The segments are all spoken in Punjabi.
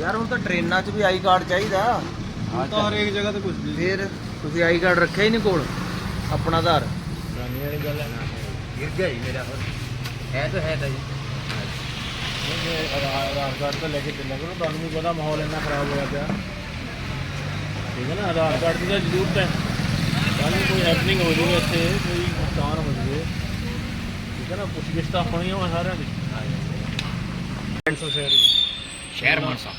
ਯਾਰ ਹੁਣ ਤਾਂ ਟ੍ਰੇਨਾਂ 'ਚ ਵੀ ਆਈ ਕਾਰਡ ਚਾਹੀਦਾ। ਹੁਣ ਤਾਂ ਹਰੇਕ ਜਗ੍ਹਾ ਤੇ ਕੁਝ ਨਹੀਂ ਫਿਰ ਤੁਸੀਂ ਆਈ ਕਾਰਡ ਰੱਖਿਆ ਹੀ ਨਹੀਂ ਕੋਲ ਆਪਣਾ ਆਧਾਰ। ਪੁਰਾਣੀ ਵਾਲੀ ਗੱਲ ਹੈ ਨਾ ਗਿਰ ਗਿਆ ਜੀ ਮੇਰਾ ਹੋਰ। ਹੈ ਤਾਂ ਹੈ ਤਾਂ ਜੀ। ਆਧਾਰ ਕਾਰਡ ਤਾਂ ਲੈ ਕੇ ਚੱਲਿਆ ਕਰੋ ਤੁਹਾਨੂੰ ਵੀ ਪਤਾ ਮਾਹੌਲ ਇੰਨਾ ਖਰਾਬ ਹੋਇਆ ਪਿਆ। ਠੀਕ ਹੈ ਨਾ ਆਧਾਰ ਕਾਰਡ ਦੀ ਤਾਂ ਜ਼ਰੂਰਤ ਹੈ। ਕੱਲ੍ਹ ਕੋਈ ਹੈਪਨਿੰਗ ਹੋ ਜਾਵੇ ਇੱਥੇ ਕੋਈ ਨੁਕਸਾਨ ਹੋ ਜਾਵੇ। ਠੀਕ ਹੈ ਨਾ ਪੁੱਛਗਿੱਛ ਤਾਂ ਹੋਣੀ ਆ ਸਾਰਿਆਂ ਦੀ। ਸ਼ਹਿਰ ਸ਼ਹਿਰ ਮਾਨਸਾ।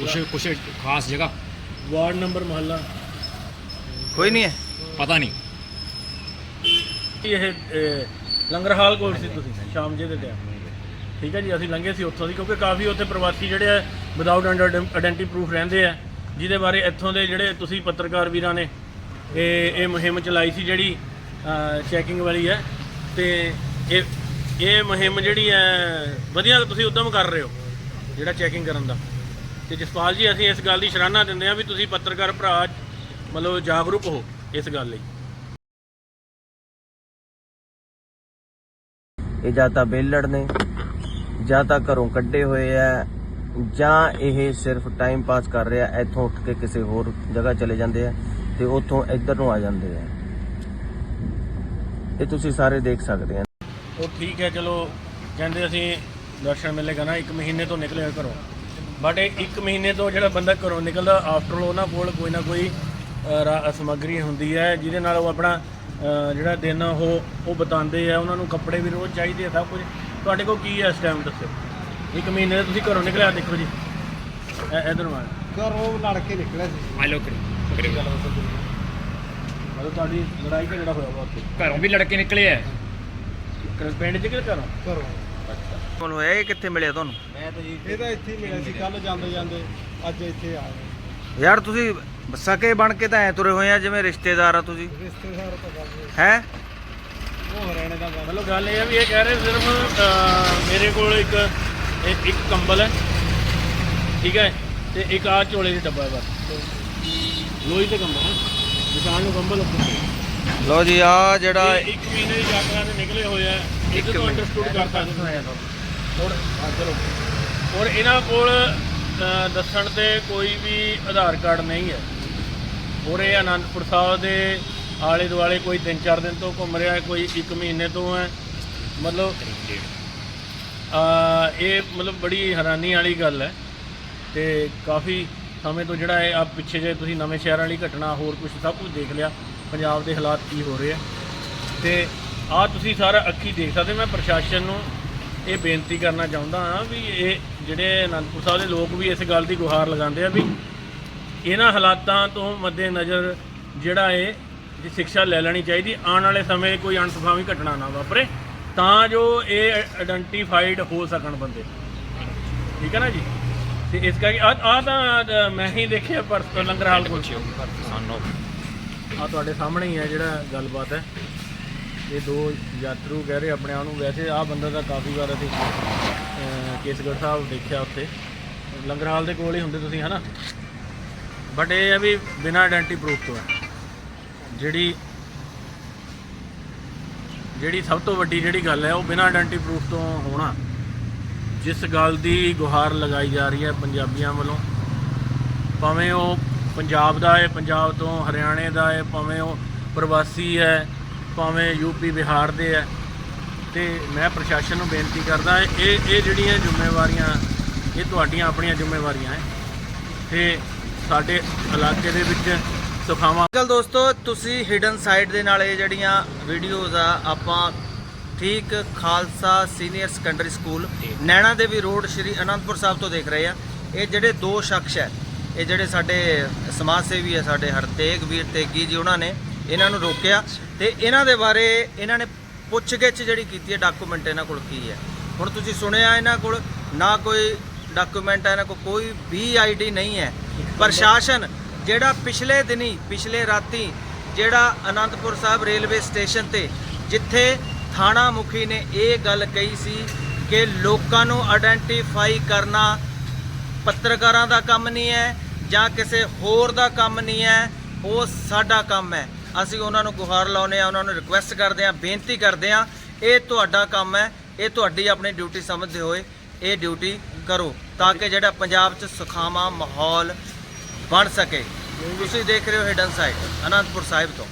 ਕੁਛ ਕੁਛ ਖਾਸ ਜਗ੍ਹਾ। ਵਾਰਡ ਨੰਬਰ ਮਹੱਲਾ। ਕੋਈ ਨਹੀਂ ਹੈ। ਪਤਾ ਨਹੀਂ। ਇਹ ਅਹ, ਲੰਗਰ ਹਾਲ ਕੋਲ ਸੀ ਤੁਸੀਂ? ਸ਼ਾਮ ਜੇ ਦੇ ਟਾਈਮ ਠੀਕ ਹੈ ਜੀ ਅਸੀਂ ਲੰਘੇ ਸੀ ਉੱਥੋਂ ਦੀ ਕਿਉਂਕਿ ਕਾਫੀ ਉੱਥੇ ਪ੍ਰਵਾਸੀ ਜਿਹੜੇ ਆ ਵਿਦਆਊਟ ਆਇਡੈਂਟੀ ਪ੍ਰੂਫ ਰਹਿੰਦੇ ਆ। ਜਿਹਦੇ ਬਾਰੇ ਇੱਥੋਂ ਦੇ ਜਿਹੜੇ ਤੁਸੀਂ ਪੱਤਰਕਾਰ ਵੀਰਾਂ ਨੇ ਇਹ ਇਹ ਮੁਹਿੰਮ ਚਲਾਈ ਸੀ ਜਿਹੜੀ ਚੈਕਿੰਗ ਵਾਲੀ ਹੈ। ਤੇ ਇਹ ਇਹ ਮੁਹਿੰਮ ਜਿਹੜੀ ਹੈ ਵਧੀਆ ਤੁਸੀਂ ਉਦਮ ਕਰ ਰਹੇ ਹੋ? ਜਿਹੜਾ ਚੈਕਿੰਗ ਕਰਨ ਦਾ। ਤੇ ਜਸਪਾਲ ਜੀ ਅਸੀਂ ਇਸ ਗੱਲ ਦੀ ਸ਼ਰਾਨਾ ਦਿੰਦੇ ਆ ਵੀ ਤੁਸੀਂ ਪੱਤਰਕਾਰ ਭਰਾ ਮਤਲਬ ਜਾਗਰੂਕ ਹੋ ਇਸ ਗੱਲ ਲਈ। ਇਹ ਜਾਂ ਤਾਂ ਬੇਲੜ ਨੇ ਜਾਂ ਤਾਂ ਘਰੋਂ ਕੱਢੇ ਹੋਏ ਆ ਜਾਂ ਇਹ ਸਿਰਫ ਟਾਈਮ ਪਾਸ ਕਰ ਰਿਹਾ ਇੱਥੋਂ ਉੱਠ ਕੇ ਕਿਸੇ ਹੋਰ ਜਗ੍ਹਾ ਚਲੇ ਜਾਂਦੇ ਆ ਤੇ ਉੱਥੋਂ ਇੱਧਰ ਨੂੰ ਆ ਜਾਂਦੇ ਆ। ਇਹ ਤੁਸੀਂ ਸਾਰੇ ਦੇਖ ਸਕਦੇ ਆ। ਉਹ ਠੀਕ ਹੈ ਚਲੋ ਕਹਿੰਦੇ ਅਸੀਂ ਦਰਸ਼ਨ ਮਿਲੇਗਾ ਨਾ ਇੱਕ ਮਹੀਨੇ ਤੋਂ ਨਿਕਲਿਆ ਘਰੋਂ ਬਟ ਇਹ ਇੱਕ ਮਹੀਨੇ ਤੋਂ ਜਿਹੜਾ ਬੰਦਾ ਘਰੋਂ ਨਿਕਲਦਾ ਆਫਟਰ ਉਹਨਾਂ ਕੋਲ ਕੋਈ ਨਾ ਕੋਈ ਰਾ- ਸਮੱਗਰੀ ਹੁੰਦੀ ਹੈ ਜਿਹਦੇ ਨਾਲ ਉਹ ਆਪਣਾ ਅ, ਜਿਹੜਾ ਦਿਨ ਉਹ ਉਹ ਬਿਤਾਉਂਦੇ ਆ। ਉਹਨਾਂ ਨੂੰ ਕੱਪੜੇ ਵੀ ਰੋਜ਼ ਚਾਹੀਦੇ ਆ ਸਭ ਕੁਝ। ਤੁਹਾਡੇ ਕੋਲ ਕੀ ਹੈ ਇਸ ਟਾਈਮ ਦੱਸੋ? ਇੱਕ ਮਹੀਨੇ ਤੋਂ ਤੁਸੀਂ ਘਰੋਂ ਨਿਕਲਿਆ ਦੇਖੋ ਜੀ। ਇੱਧਰ ਮਾਰ ਘਰੋਂ ਲੜ ਕੇ ਨਿਕਲਿਆ ਸੀ। ਆ ਲੋ ਕਰੀ ਮਤਲਬ ਤੁਹਾਡੀ ਲੜਾਈ ਝਗੜਾ ਹੋਇਆ ਵਾ ਉੱਥੇ। ਘਰੋਂ ਵੀ ਲੜਕੇ ਨਿਕਲੇ ਐ ਕ- ਪਿੰਡ 'ਚ ਕਿ ਘਰੋਂ? ਘਰੋਂ। ਕੋਲ ਹੋਇਆ ਇਹ ਕਿੱਥੇ ਮਿਲਿਆ ਤੁਹਾਨੂੰ? ਮੈਂ ਤਾਂ ਜੀ ਇਹ ਤਾਂ ਇੱਥੇ ਹੀ ਮਿਲਿਆ ਸੀ ਕੱਲ ਜਾਂਦੇ ਜਾਂਦੇ ਅੱਜ ਇੱਥੇ ਆ ਗਏ। ਯਾਰ ਤੁਸੀਂ ਸਕੇ ਬਣ ਕੇ ਤਾਂ ਐ ਤੁਰੇ ਹੋਏ ਆ ਜਿਵੇਂ ਰਿਸ਼ਤੇਦਾਰ ਆ ਤੁਸੀਂ। ਰਿਸ਼ਤੇਦਾਰ ਤਾਂ ਗੱਲ। ਹੈ? ਉਹ ਹਰਿਆਣੇ ਦਾ ਗੱਲ ਮਤਲਬ ਗੱਲ ਇਹ ਆ ਵੀ ਇਹ ਕਹਿ ਰਹੇ ਸਿਰਫ ਅਹ, ਮੇਰੇ ਕੋਲ ਇੱਕ ਇੱਕ ਇੱਕ ਕੰਬਲ ਹੈ ਠੀਕ ਹੈ ਤੇ ਇੱਕ ਆ ਝੋਲੇ ਦੀ ਡੱਬਾ ਹੈ ਬਸ। ਲੋਈ ਤੇ ਕੰਬਲ ਹੈ ਨਿਸ਼ਾਨ ਨੂੰ ਕੰਬਲ ਉੱਪਰ। ਲੋ ਜੀ ਆ ਜਿਹੜਾ ਇਹ ਇੱਕ ਮਹੀਨੇ ਦੀ ਯਾਤਰਾ ਤੇ ਨਿਕਲੇ ਹੋਏ ਆ। ਇੱਕ ਇੱਕ ਤੋਂ। ਅੰਡਰਸਟੂਡ ਕਰ ਸਕਦੇ ਔਰ ਹਾਂ, ਚਲੋ। ਔਰ ਇਹਨਾਂ ਕੋਲ ਦੱਸਣ ਤੇ ਕੋਈ ਵੀ ਆਧਾਰ ਕਾਰਡ ਨਹੀਂ ਹੈ। ਔਰ ਇਹ ਆਨੰਦਪੁਰ ਸਾਹਿਬ ਦੇ ਆਲੇ ਦੁਆਲੇ ਕੋਈ 3-4 ਦਿਨ ਤੋਂ ਘੁੰਮ ਰਿਹਾ ਹੈ ਕੋਈ 1 ਮਹੀਨੇ ਤੋਂ ਹੈ। ਮਤਲਬ ਆ ਇਹ ਮਤਲਬ ਬੜੀ ਹੈਰਾਨੀ ਵਾਲੀ ਗੱਲ ਹੈ। ਤੇ ਕਾਫੀ ਸਮੇਂ ਤੋਂ ਜਿਹੜਾ ਹੈ ਆ ਪਿੱਛੇ ਜੇ ਤੁਸੀਂ ਨਵੇਂ ਸ਼ਹਿਰ ਵਾਲੀ ਘਟਨਾ ਹੋਰ ਕੁਝ ਸਭ ਕੁਝ ਦੇਖ ਲਿਆ। ਪੰਜਾਬ ਦੇ ਹਾਲਾਤ ਕੀ ਹੋ ਰਹੇ ਆ। ਤੇ ਆ ਤੁਸੀਂ ਸਾਰਾ ਅੱਖੀ ਦੇਖ ਸਕਦੇ ਮੈਂ ਪ੍ਰਸ਼ਾਸਨ ਨੂੰ ਇਹ ਬੇਨਤੀ ਕਰਨਾ ਚਾਹੁੰਦਾ ਹਾਂ ਵੀ ਇਹ ਜਿਹੜੇ ਅਨੰਦਪੁਰ ਸਾਹਿਬ ਦੇ ਲੋਕ ਵੀ ਇਸ ਗੱਲ ਦੀ ਗੁਹਾਰ ਲਗਾਉਂਦੇ ਆ ਵੀ ਇਹਨਾਂ ਹਾਲਾਤਾਂ ਤੋਂ ਮੱਦੇਨਜ਼ਰ ਜਿਹੜਾ ਇਹ ਦੀ ਸਿੱਖਿਆ ਲੈ ਲੈਣੀ ਚਾਹੀਦੀ। ਆਉਣ ਵਾਲੇ ਸਮੇਂ ਕੋਈ ਅਣਸੁਖਾਵੀ ਘਟਨਾ ਨਾ ਵਾਪਰੇ, ਤਾਂ ਜੋ ਇਹ ਆਇਡੈਂਟੀਫਾਈਡ ਹੋ ਸਕਣ ਬੰਦੇ। ਠੀਕ ਹੈ ਨਾ ਜੀ? ਤੇ ਇਸ ਕਰਕੇ ਆ ਆ ਤਾਂ ਮੈਂ ਹੀ ਦੇਖਿਆ ਪਰ ਲੰਗਰ ਹਾਲ ਕੋਲ ਸਾਨੂੰ ਆ ਤੁਹਾਡੇ ਸਾਹਮਣੇ ਹੀ ਹੈ ਜਿਹੜਾ ਗੱਲਬਾਤ ਹੈ। ਇਹ ਦੋ ਯਾਤਰੂ ਕਹਿ ਰਹੇ ਆਪਣੇ ਆਪ ਨੂੰ। ਵੈਸੇ ਆਹ ਬੰਦਾ ਤਾਂ ਕਾਫੀ ਵਾਰ ਅਸੀਂ ਕੇਸਗੜ੍ਹ ਸਾਹਿਬ ਦੇਖਿਆ ਉੱਥੇ। ਲੰਗਰ ਹਾਲ ਦੇ ਕੋਲ ਹੀ ਹੁੰਦੇ ਤੁਸੀਂ, ਹਨਾ? ਬਟ ਇਹ ਹੈ ਵੀ ਬਿਨਾਂ ਆਇਡੈਂਟੀ ਪ੍ਰੂਫ ਤੋਂ ਹੈ। ਜਿਹੜੀ ਜਿਹੜੀ ਸਭ ਤੋਂ ਵੱਡੀ ਜਿਹੜੀ ਗੱਲ ਹੈ, ਉਹ ਬਿਨਾਂ ਆਇਡੈਂਟੀ ਪ੍ਰੂਫ ਤੋਂ ਹੋਣਾ। ਜਿਸ ਗੱਲ ਦੀ ਗੁਹਾਰ ਲਗਾਈ ਜਾ ਰਹੀ ਹੈ ਪੰਜਾਬੀਆਂ ਵੱਲੋਂ, ਭਾਵੇਂ ਉਹ ਪੰਜਾਬ ਦਾ ਹੈ, ਪੰਜਾਬ ਤੋਂ ਹਰਿਆਣੇ ਦਾ ਹੈ, ਭਾਵੇਂ ਉਹ ਪ੍ਰਵਾਸੀ ਹੈ, ਭਾਵੇਂ ਯੂਪੀ ਬਿਹਾਰ ਦੇ ਹੈ। ਤੇ ਮੈਂ ਪ੍ਰਸ਼ਾਸਨ ਨੂੰ ਬੇਨਤੀ ਕਰਦਾ ਇਹ ਇਹ ਜਿਹੜੀਆਂ ਜ਼ਿੰਮੇਵਾਰੀਆਂ, ਇਹ ਤੁਹਾਡੀਆਂ ਆਪਣੀਆਂ ਜ਼ਿੰਮੇਵਾਰੀਆਂ ਹੈ। ਤੇ ਸਾਡੇ ਇਲਾਕੇ ਦੇ ਵਿੱਚ ਸੁਖਾਵਾਂ ਚਲ ਦੋਸਤੋ, ਤੁਸੀਂ ਹਿਡਨ ਸਾਈਡ ਦੇ ਨਾਲ ਇਹ ਜਿਹੜੀਆਂ ਵੀਡੀਓਜ਼ ਆ, ਆਪਾਂ ਠੀਕ Khalsa senior secondary school Naina Devi road Shri Anandpur Sahib ਤੋਂ ਦੇਖ ਰਹੇ ਆ। ਇਹ ਜਿਹੜੇ ਦੋ ਸ਼ਖਸ ਹੈ ਇਹ ਜਿਹੜੇ ਸਾਡੇ ਸਮਾਜ ਸੇਵੀ ਹੈ ਸਾਡੇ ਹਰਤੇਗ ਵੀਰ ਤੇਗੀ ਜੀ ਉਹਨਾਂ ਨੇ ਇਹਨਾਂ ਨੂੰ ਰੋਕਿਆ ਤੇ ਇਹਨਾਂ ਦੇ ਬਾਰੇ ਇਹਨਾਂ ਨੇ ਪੁੱਛਗਿੱਛ ਜਿਹੜੀ ਕੀਤੀ ਹੈ ਡਾਕੂਮੈਂਟ ਇਹਨਾਂ ਕੋਲ ਕੀ ਹੈ। ਹੁਣ ਤੁਸੀਂ ਸੁਣਿਆ ਇਹਨਾਂ ਕੋਲ, ਨਾ ਕੋਈ ਡਾਕੂਮੈਂਟ ਹੈ ਇਹਨਾਂ ਕੋਲ ਕੋਈ ਵੀ ਆਈਡੀ ਨਹੀਂ ਹੈ। ਪ੍ਰਸ਼ਾਸਨ ਜਿਹੜਾ ਪਿਛਲੇ ਦਿਨੀ, ਪਿਛਲੇ ਰਾਤੀ ਜਿਹੜਾ ਅਨੰਦਪੁਰ ਸਾਹਿਬ ਰੇਲਵੇ ਸਟੇਸ਼ਨ ਤੇ ਜਿੱਥੇ ਥਾਣਾ ਮੁਖੀ ਨੇ ਇਹ ਗੱਲ ਕਹੀ ਸੀ ਕਿ ਲੋਕਾਂ ਨੂੰ ਆਇਡੈਂਟੀਫਾਈ ਕਰਨਾ ਪੱਤਰਕਾਰਾਂ ਦਾ ਕੰਮ ਨਹੀਂ ਹੈ ਜਾਂ ਕਿਸੇ ਹੋਰ ਦਾ ਕੰਮ ਨਹੀਂ ਹੈ, ਉਹ ਸਾਡਾ ਕੰਮ ਹੈ। ਅਸੀਂ ਉਹਨਾਂ ਨੂੰ ਗੁਹਾਰ ਲਾਉਨੇ ਆ ਉਹਨਾਂ ਨੂੰ ਰਿਕੁਐਸਟ ਕਰਦੇ ਆ ਬੇਨਤੀ ਕਰਦੇ ਆ ਇਹ ਤੁਹਾਡਾ ਕੰਮ ਹੈ, ਇਹ ਤੁਹਾਡੀ ਆਪਣੀ ਡਿਊਟੀ ਸਮਝਦੇ ਹੋਏ ਇਹ ਡਿਊਟੀ ਕਰੋ, ਤਾਂ ਕਿ ਜਿਹੜਾ ਪੰਜਾਬ 'ਚ ਸੁਖਾਵਾਂ ਮਾਹੌਲ ਬਣ ਸਕੇ। ਤੁਸੀਂ ਦੇਖ ਰਹੇ ਹੋ ਹਿਡਨ ਸਾਈਡ ਅਨੰਦਪੁਰ ਸਾਹਿਬ ਤੋਂ।